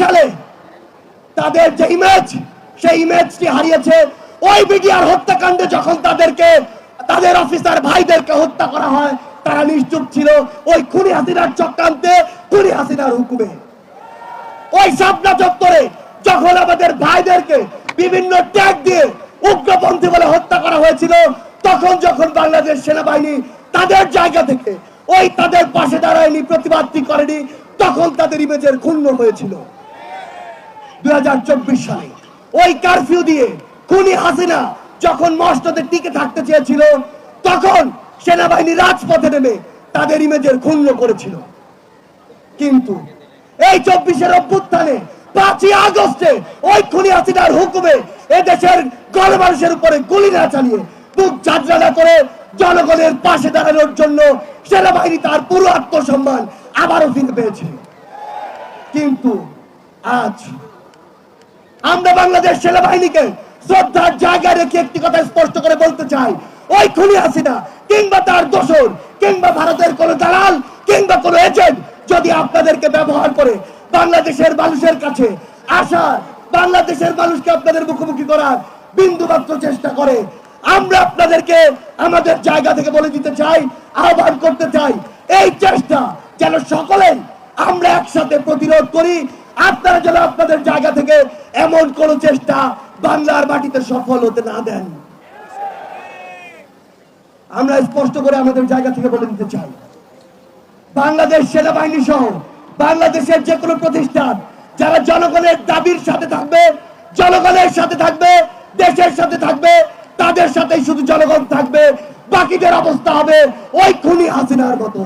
সালে তাদের যে ইমেজ সেই ইমেজটি হারিয়েছে ওই বিডিআর হত্যাকাণ্ডে যখন তাদেরকে, তাদের অফিসার ভাইদেরকে হত্যা করা হয়, তারা নিশ্চুপ ছিল ওই খুনি হাসিনার চক্রান্তে, খুনি হাসিনার হুকুমে। ওই সাপনা চত্বরে যখন আমাদের ভাইদেরকে বিভিন্ন ট্যাগ দিয়ে উগ্রপন্থী বলে হত্যা করা হয়েছিল, তখন যখন বাংলাদেশ সেনাবাহিনী তাদের জায়গা থেকে ওই তাদের পাশে দাঁড়ায়নি প্রতিবাদটি করেনি তখন তাদের ইমেজের ক্ষুণ্ণ হয়েছিল। দুই সালে। ওই কারফিউ দিয়ে খুনি হাসিনা যখন মসনদে টিকে থাকতে চেয়েছিল, তখন সেনাবাহিনী রাজপথে নেমে তাদের ইমেজের ক্ষুণ্ণ করেছিল। কিন্তু এই চব্বিশের অভ্যুত্থানে পাঁচই আগস্টে ওই খুনি হাসিনার হুকুমে এদেশের গণমানুষের উপরে গুলি না চালিয়ে বুক না করে জনগণের পাশে দাঁড়ানোর জন্য সেনাবাহিনী তার পুরো আত্মসম্মান আবারও ফিরে পেয়েছে কিন্তু আজ আমরা বাংলাদেশ সেনাবাহিনীকে শ্রদ্ধার জায়গায় রেখে একটি কথা স্পষ্ট করে বলতে চাই। ওই খুনি হাসিনা কিংবা তার দোসর কিংবা ভারতের কোন দালাল কিংবা কোন এজেন্ট যদি আপনাদেরকে ব্যবহার করে বাংলাদেশের মানুষের কাছে আসা, বাংলাদেশের মানুষকে আপনাদের মুখোমুখি করার বিন্দু মাত্র চেষ্টা করে, আমরা আপনাদেরকে আমাদের জায়গা থেকে বলে দিতে চাই, আহ্বান করতে চাই। এই চেষ্টা যেন সকলে আমরা একসাথে প্রতিরোধ করি। আপনারা যেন আপনাদের জায়গা থেকে এমন কোন চেষ্টা বাংলার মাটিতে সফল হতে না দেন। আমরা স্পষ্ট করে আমাদের জায়গা থেকে বলে দিতে চাই। বাংলাদেশ সেনাবাহিনী সহ বাংলাদেশের যে কোনো প্রতিষ্ঠান, যারা জনগণের দাবির সাথে থাকবে, জনগণের সাথে থাকবে, দেশের সাথে থাকবে, তাদের সাথেই শুধু জনগণ থাকবে, বাকিদের অবস্থা হবে ওই খুনি হাসিনার মতো।